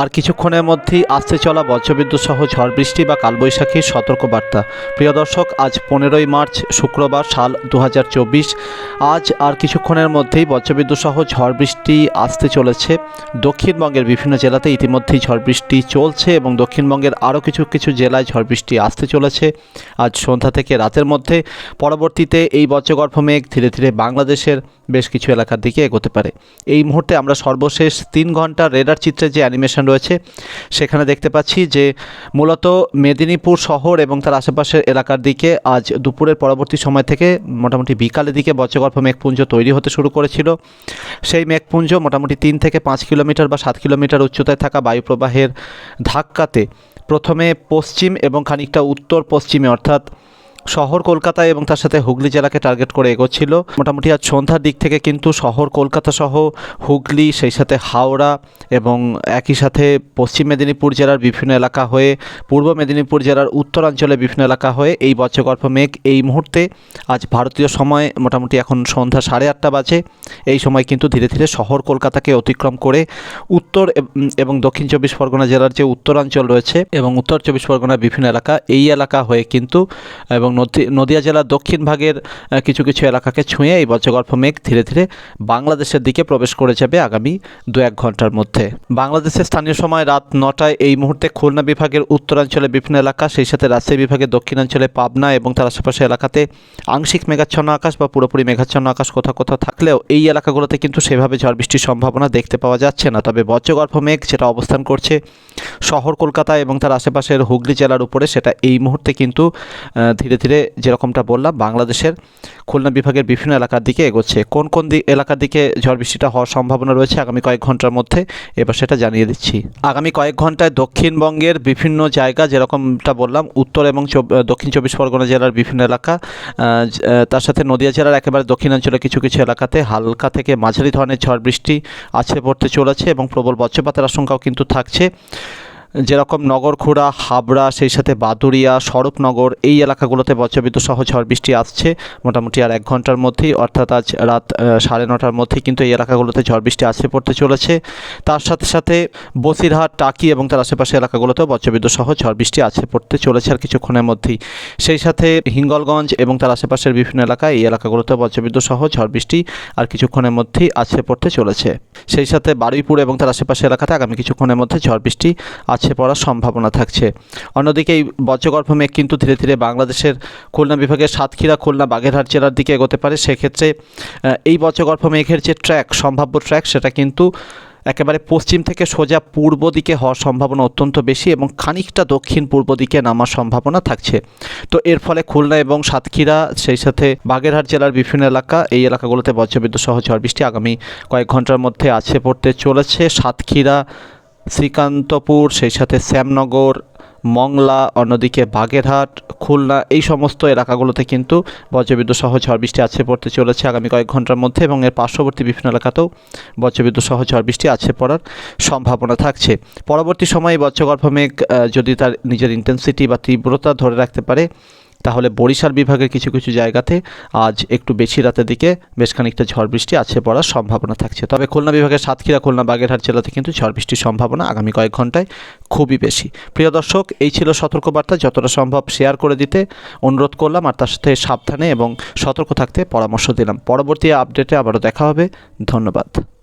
আর কিছুক্ষণের মধ্যেই আসতে চলা বজ্রবিদ্যুৎ সহ ঝড় বৃষ্টি বা কালবৈশাখীর সতর্কবার্তা। প্রিয় দর্শক, আজ পনেরোই মার্চ, শুক্রবার সাল দু হাজার চব্বিশ। আজ আর কিছুক্ষণের মধ্যেই বজ্রবিদ্যুৎ সহ ঝড় বৃষ্টি আসতে চলেছে। দক্ষিণবঙ্গের বিভিন্ন জেলাতে ইতিমধ্যেই ঝড় বৃষ্টি চলছে এবং দক্ষিণবঙ্গের আরও কিছু কিছু জেলায় ঝড় বৃষ্টি আসতে চলেছে। আজ সন্ধ্যা থেকে রাতের মধ্যে পরবর্তীতে এই বজ্রগর্ভ মেঘ ধীরে ধীরে বাংলাদেশের বেশ কিছু এলাকার দিকে এগোতে পারে। এই মুহূর্তে আমরা সর্বশেষ তিন ঘণ্টার রেডার চিত্রে যে অ্যানিমেশন রয়েছে, সেখানে দেখতে পাচ্ছি যে মূলত মেদিনীপুর শহর এবং তার আশেপাশের এলাকার দিকে আজ দুপুরের পরবর্তী সময় থেকে মোটামুটি বিকালের দিকে বজ্রগর্ভ মেঘপুঞ্জ তৈরি হতে শুরু করেছিল। সেই মেঘপুঞ্জ মোটামুটি তিন থেকে পাঁচ কিলোমিটার বা সাত কিলোমিটার উচ্চতায় থাকা বায়ুপ্রবাহের ধাক্কাতে প্রথমে পশ্চিম এবং খানিকটা উত্তর পশ্চিমে অর্থাৎ শহর কলকাতা এবং তার সাথে হুগলি জেলাকে টার্গেট করে এগোচ্ছিল। মোটামুটি আজ সন্ধ্যার দিক থেকে কিন্তু শহর কলকাতা সহ হুগলি, সেই সাথে হাওড়া এবং একই সাথে পশ্চিম মেদিনীপুর জেলার বিভিন্ন এলাকা হয়ে পূর্ব মেদিনীপুর জেলার উত্তরাঞ্চলে বিভিন্ন এলাকা হয়ে এই বজ্রগর্ভ মেঘ এই মুহূর্তে আজ ভারতীয় সময় মোটামুটি এখন সন্ধ্যা সাড়ে আটটা বাজে। এই সময় কিন্তু ধীরে ধীরে শহর কলকাতাকে অতিক্রম করে উত্তর এবং দক্ষিণ চব্বিশ পরগনা জেলার যে উত্তরাঞ্চল রয়েছে এবং উত্তর চব্বিশ পরগনার বিভিন্ন এলাকা, এই এলাকা হয়ে কিন্তু, এবং নদিয়া জেলার দক্ষিণ ভাগের কিছু কিছু এলাকাকে ছুঁয়ে এই বজ্রগর্ভ মেঘ ধীরে ধীরে বাংলাদেশের দিকে প্রবেশ করে যাবে আগামী দু এক ঘণ্টার মধ্যে। বাংলাদেশের স্থানীয় সময় রাত নটায় এই মুহূর্তে খুলনা বিভাগের উত্তরাঞ্চলে বিভিন্ন এলাকা, সেই সাথে রাজশাহী বিভাগের দক্ষিণাঞ্চলে পাবনা এবং তার আশেপাশে এলাকাতে আংশিক মেঘাচ্ছন্ন আকাশ বা পুরোপুরি মেঘাচ্ছন্ন আকাশ কোথাও কোথাও থাকলেও এই এলাকাগুলোতে কিন্তু সেভাবে ঝড় বৃষ্টির সম্ভাবনা দেখতে পাওয়া যাচ্ছে না। তবে বজ্রগর্ভ মেঘ যেটা অবস্থান করছে শহর কলকাতা এবং তার আশেপাশের হুগলি জেলার উপরে সেটা এই মুহূর্তে কিন্তু ধীরে ধীরে যেরকমটা বললাম, বাংলাদেশের খুলনা বিভাগের বিভিন্ন এলাকার দিকে এগোচ্ছে। কোন কোন দিক এলাকার দিকে ঝড় বৃষ্টিটা হওয়ার সম্ভাবনা রয়েছে আগামী কয়েক ঘণ্টার মধ্যে? এবার সেটা জানিয়ে দিচ্ছি। আগামী কয়েক ঘন্টায় দক্ষিণবঙ্গের বিভিন্ন জায়গা যেরকমটা বললাম, উত্তর এবং দক্ষিণ চব্বিশ পরগনা জেলার বিভিন্ন এলাকা তার সাথে নদিয়া জেলার একেবারে দক্ষিণাঞ্চলে কিছু কিছু এলাকাতে হালকা থেকে মাঝারি ধরনের ঝড় বৃষ্টি আছে পড়তে চলেছে এবং প্রবল বজ্রপাতের আশঙ্কাও কিন্তু থাকছে। যেরকম নগরখুড়া, হাবড়া, সেই সাথে বাদুরিয়া সড়কনগর এই এলাকাগুলোতে বজ্রবিদ্যুৎ সহ ঝড় বৃষ্টি আসছে। মোটামুটি আর এক ঘণ্টার মধ্যেই, অর্থাৎ আজ রাত সাড়ে নটার মধ্যেই কিন্তু এই এলাকাগুলোতে ঝড় বৃষ্টি আসছে পড়তে চলেছে। তার সাথে সাথে বসিরহাট, টাকি এবং তার আশেপাশে এলাকাগুলোতেও বজ্রবিদ্যুৎ সহ ঝড় বৃষ্টি আছে পড়তে চলেছে আর কিছুক্ষণের মধ্যেই। সেই সাথে হিঙ্গলগঞ্জ এবং তার আশেপাশের বিভিন্ন এলাকা এই এলাকাগুলোতে বজ্রবিদ্যুৎ সহ ঝড় বৃষ্টি আর কিছুক্ষণের মধ্যেই আছে পড়তে চলেছে। সেই সাথে বারুইপুর এবং তার আশেপাশে এলাকাতে আগামী কিছুক্ষণের মধ্যে ঝড় বৃষ্টি আছে পড়ার সম্ভাবনা থাকছে। অন্যদিকে এই বজ্রগর্ভ মেঘ কিন্তু ধীরে ধীরে বাংলাদেশের খুলনা বিভাগের সাতক্ষীরা, খুলনা, বাগেরহাট জেলার দিকে এগোতে পারে। সেক্ষেত্রে এই বজ্রগর্ভ মেঘের যে ট্র্যাক, সম্ভাব্য ট্র্যাক, সেটা কিন্তু একেবারে পশ্চিম থেকে সোজা পূর্ব দিকে হওয়ার সম্ভাবনা অত্যন্ত বেশি এবং খানিকটা দক্ষিণ পূর্ব দিকে নামার সম্ভাবনা থাকছে। তো এর ফলে খুলনা এবং সাতক্ষীরা, সেই সাথে বাগেরহাট জেলার বিভিন্ন এলাকা, এই এলাকাগুলোতে বজ্রবিদ্যুৎ সহ ঝড় বৃষ্টি আগামী কয়েক ঘণ্টার মধ্যে আছে পড়তে চলেছে। সাতক্ষীরা শ্রীকান্তপুর, সেই সাথে শ্যামনগর, মংলা, অন্যদিকে বাগেরহাট, খুলনা, এই সমস্ত এলাকাগুলোতে কিন্তু বজ্রবিদ্যুৎ সহ ঝড় বৃষ্টি আছে পড়তে চলেছে আগামী কয়েক ঘণ্টার মধ্যে এবং এর পার্শ্ববর্তী বিভিন্ন এলাকাতেও বজ্রবিদ্যুৎ সহ ঝড় বৃষ্টি আছে পড়ার সম্ভাবনা থাকছে। পরবর্তী সময়ে বজ্রগর্ভ মেঘ যদি তার নিজের ইন্টেন্সিটি বা তীব্রতা ধরে রাখতে পারে তাহলে বরিশাল বিভাগের কিছু কিছু জায়গাতে আজ একটু বেশি রাতের দিকে বেশ খানিকটা ঝড় বৃষ্টি আছে পড়ার সম্ভাবনা থাকছে। তবে খুলনা বিভাগের সাতক্ষীরা, খুলনা বাগেরহাট জেলাতে কিন্তু ঝড় বৃষ্টির সম্ভাবনা আগামী কয়েক ঘন্টায় খুবই বেশি। প্রিয় দর্শক, এই ছিল সতর্কবার্তা, যতটা সম্ভব শেয়ার করে দিতে অনুরোধ করলাম আর তার সাথে সাবধানে এবং সতর্ক থাকতে পরামর্শ দিলাম। পরবর্তী আপডেটে আবারও দেখা হবে। ধন্যবাদ।